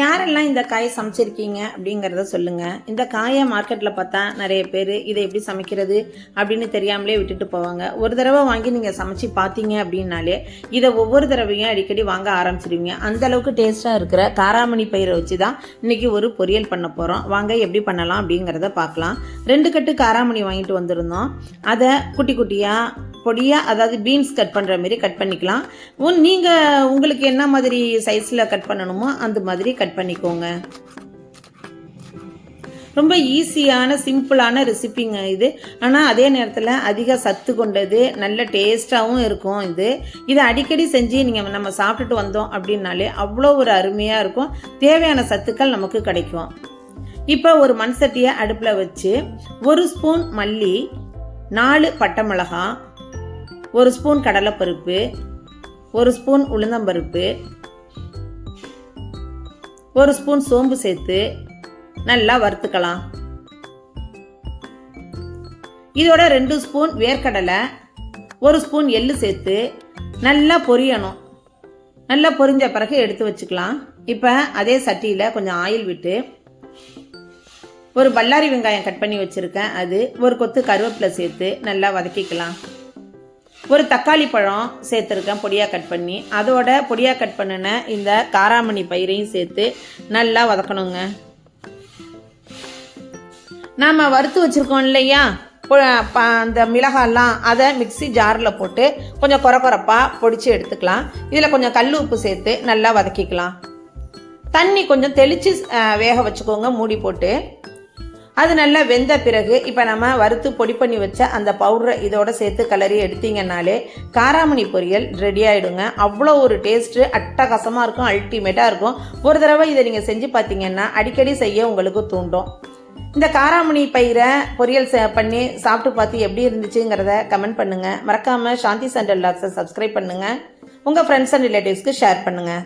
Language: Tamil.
யாரெல்லாம் இந்த காயை சமைச்சிருக்கீங்க அப்படிங்கிறத சொல்லுங்க. இந்த காயை மார்க்கெட்டில் பார்த்தா நிறைய பேர் இதை எப்படி சமைக்கிறது அப்படின்னு தெரியாமலே விட்டுட்டு போவாங்க. ஒரு தடவை வாங்கி நீங்கள் சமைச்சு பார்த்தீங்க அப்படின்னாலே இதை ஒவ்வொரு தடவையும் அடிக்கடி வாங்க ஆரம்பிச்சிடுவீங்க அந்த அளவுக்கு டேஸ்ட்டாக இருக்கிற காராமணி பயிரை வச்சு தான் இன்னைக்கு ஒரு பொரியல் பண்ண போகிறோம் வாங்க எப்படி பண்ணலாம் அப்படிங்கிறத பார்க்கலாம். ரெண்டு கட்டு காராமணி வாங்கிட்டு வந்திருந்தோம். அதை குட்டி குட்டியாக பொடியாக அதாவது பீன்ஸ் கட் பண்ணுற மாதிரி கட் பண்ணிக்கலாம். உன் நீங்கள் உங்களுக்கு என்ன மாதிரி சைஸில் கட் பண்ணணுமோ அந்த மாதிரி கட் பண்ணிக்கோங்க. ரொம்ப ஈஸியான சிம்பிளான ரெசிபிங்க இது. ஆனால் அதே நேரத்தில் அதிக சத்து கொண்டது நல்ல டேஸ்ட்டாகவும் இருக்கும் இது. இதை அடிக்கடி செஞ்சு நீங்கள் நம்ம சாப்பிட்டுட்டு வந்தோம் அப்படின்னாலே அவ்வளோ ஒரு அருமையாக இருக்கும். தேவையான சத்துக்கள் நமக்கு கிடைக்கும். இப்போ ஒரு மண் சட்டியை அடுப்பில் வச்சு ஒரு ஸ்பூன் மல்லி நாலு பட்டை மிளகாய் ஒரு ஸ்பூன் கடலைப்பருப்பு ஒரு ஸ்பூன் உளுந்தம்பருப்பு ஒரு ஸ்பூன் சோம்பு சேர்த்து நல்லா வறுத்துக்கலாம். இதோட ரெண்டு ஸ்பூன் வேர்க்கடலை ஒரு ஸ்பூன் எள்ளு சேர்த்து நல்லா பொரியணும். நல்லா பொரிஞ்ச பிறகு எடுத்து வச்சுக்கலாம். இப்போ அதே சட்டியில் கொஞ்சம் ஆயில் விட்டு ஒரு பல்லாரி வெங்காயம் கட் பண்ணி வச்சுருக்கேன். அது ஒரு கொத்து கருவேப்பிலை சேர்த்து நல்லா வதக்கிக்கலாம். ஒரு தக்காளி பழம் சேர்த்துருக்கேன் பொடியாக கட் பண்ணி. அதோட பொடியாக கட் பண்ணின இந்த காராமணி பயிரையும் சேர்த்து நல்லா வதக்கணுங்க. நாம் வறுத்து வச்சுருக்கோம் இல்லையா? ப- அந்த மிளகாலாம் அதை மிக்ஸி ஜாரில் போட்டு கொஞ்சம் குறை குறைப்பாக பொடிச்சு எடுத்துக்கலாம். இதில் கொஞ்சம் கல் உப்பு சேர்த்து நல்லா வதக்கிக்கலாம். தண்ணி கொஞ்சம் தெளித்து வேக வச்சுக்கோங்க மூடி போட்டு. அது நல்லா வெந்த பிறகு இப்போ நம்ம வறுத்து பொடி பண்ணி வச்ச அந்த பவுடரை இதோட சேர்த்து கலரி எடுத்தீங்கன்னாலே காராமணி பொரியல் ரெடி ஆகிடுங்க அவ்வளோ ஒரு டேஸ்ட்டு அட்டகாசமாக இருக்கும் அல்டிமேட்டாக இருக்கும். ஒரு தடவை இதை நீங்கள் செஞ்சு பார்த்தீங்கன்னா அடிக்கடி செய்ய உங்களுக்கு தூண்டும். இந்த காராமணி பயிரை பொரியல் செ- பண்ணி சாப்பிட்டு பார்த்து எப்படி இருந்துச்சுங்கிறத கமெண்ட் பண்ணுங்கள் மறக்காமல் சாந்தி சண்டல் லாக்ஸை சப்ஸ்கிரைப் பண்ணுங்கள் உங்கள் ஃப்ரெண்ட்ஸ் அண்ட் ரிலேட்டிவ்ஸ்க்கு ஷேர் பண்ணுங்கள்